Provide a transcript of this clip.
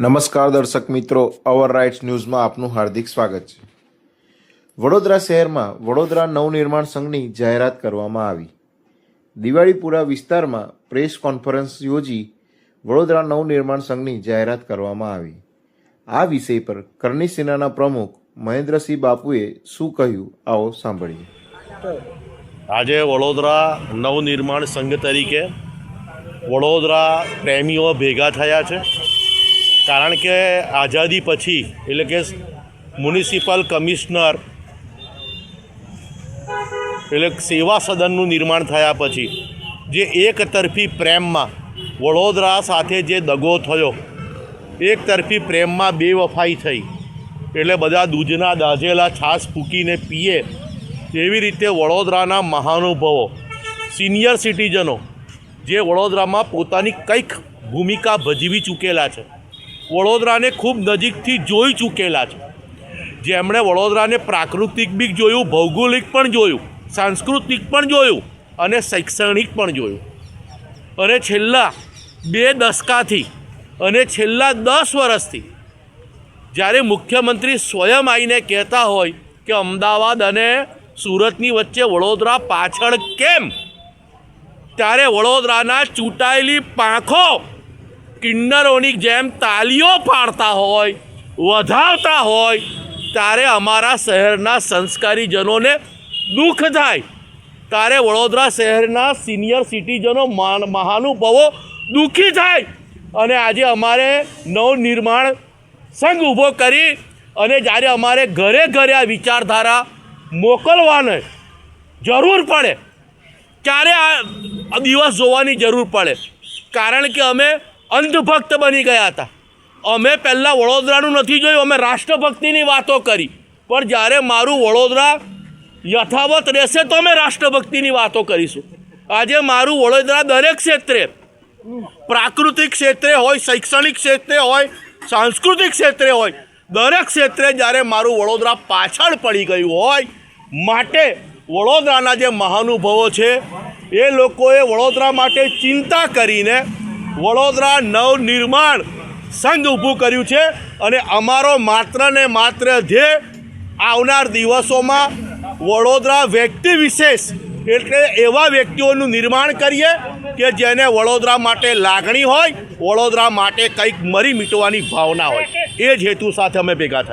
નમસ્કાર દર્શક મિત્રો અવર રાઇટ્સ ન્યૂઝમાં આપનું હાર્દિક સ્વાગત છે. વડોદરા શહેરમાં વડોદરા નવનિર્માણ સંઘની જાહેરાત કરવામાં આવી. દિવાળીપુરા વિસ્તારમાં પ્રેસ કોન્ફરન્સ યોજી વડોદરા નવનિર્માણ સંઘની જાહેરાત કરવામાં આવી. આ વિષય પર કરણી સેનાના પ્રમુખ મહેન્દ્રસિંહ બાપુએ શું કહ્યું, આવો સાંભળીએ. આજે વડોદરા નવનિર્માણ સંઘ તરીકે વડોદરા પ્રેમીઓ ભેગા થયા છે. કારણ કે આઝાદી પછી, એટલે કે મ્યુનિસિપલ કમિશનર, એટલે સેવા સદનનું નિર્માણ થયા પછી, જે એક તરફી પ્રેમમાં, વડોદરા સાથે જે દગો થયો એક તરફી પ્રેમમાં બેવફાઈ થઈ. એટલે બધા દૂધના દાઝેલા છાશ ફૂકીને પીએ, એવી રીતે વડોદરાના મહાનુભવો, સિનિયર સિટીઝનો, જે વડોદરામાં પોતાની કંઈક ભૂમિકા ભજવી ચૂકેલા છે. વડોદરાને ખૂબ નજીકથી જોઈ ચૂકેલા છે. જેમણે વડોદરાને પ્રાકૃતિક બી જોયું, ભૌગોલિક પણ જોયું, સાંસ્કૃતિક પણ જોયું અને શૈક્ષણિક પણ જોયું. અને છેલ્લા બે દશકાથી અને છેલ્લા દસ વર્ષથી જ્યારે મુખ્યમંત્રી સ્વયં આવીને કહેતા હોય કે અમદાવાદ અને સુરતની વચ્ચે વડોદરા પાછળ કેમ? ત્યારે વડોદરાના ચૂંટાયેલી પાંખો કિન્નરોની જેમ તાલીઓ પાડતા હોય, વધાવતા હોય, ત્યારે અમારા શહેરના સંસ્કારીજનોને દુઃખ થાય. ત્યારે વડોદરા શહેરના સિનિયર સિટીઝનો મહાનુભવો દુઃખી થાય. અને આજે અમારે નવનિર્માણ સંઘ ઊભો કરી અને જ્યારે અમારે ઘરે ઘરે આ વિચારધારા મોકલવાને જરૂર પડે ક્યારે આ દિવસ જોવાની જરૂર પડે. કારણ કે અમે અંધભક્ત બની ગયા હતા. અમે પહેલાં વડોદરાનું નથી જોયું, અમે રાષ્ટ્રભક્તિની વાતો કરી. પણ જ્યારે મારું વડોદરા યથાવત રહેશે તો અમે રાષ્ટ્રભક્તિની વાતો કરીશું. આજે મારું વડોદરા દરેક ક્ષેત્રે, પ્રાકૃતિક ક્ષેત્રે હોય, શૈક્ષણિક ક્ષેત્રે હોય, સાંસ્કૃતિક ક્ષેત્રે હોય, દરેક ક્ષેત્રે જ્યારે મારું વડોદરા પાછળ પડી ગયું હોય, માટે વડોદરાના જે મહાનુભવો છે, એ લોકોએ વડોદરા માટે ચિંતા કરીને વડોદરા નવનિર્માણ સંઘ ઊભું કર્યું છે અને અમારો માત્ર ને માત્ર ધ્યેય આવનાર દિવસોમાં વડોદરા વ્યક્તિ વિશેષ એટલે એવા વ્યક્તિઓનું નિર્માણ કરીએ કે જેને વડોદરા માટે લાગણી હોય, વડોદરા માટે કંઈક મરી મીટવાની ભાવના હોય. એ જ હેતુ સાથે અમે ભેગા થયા.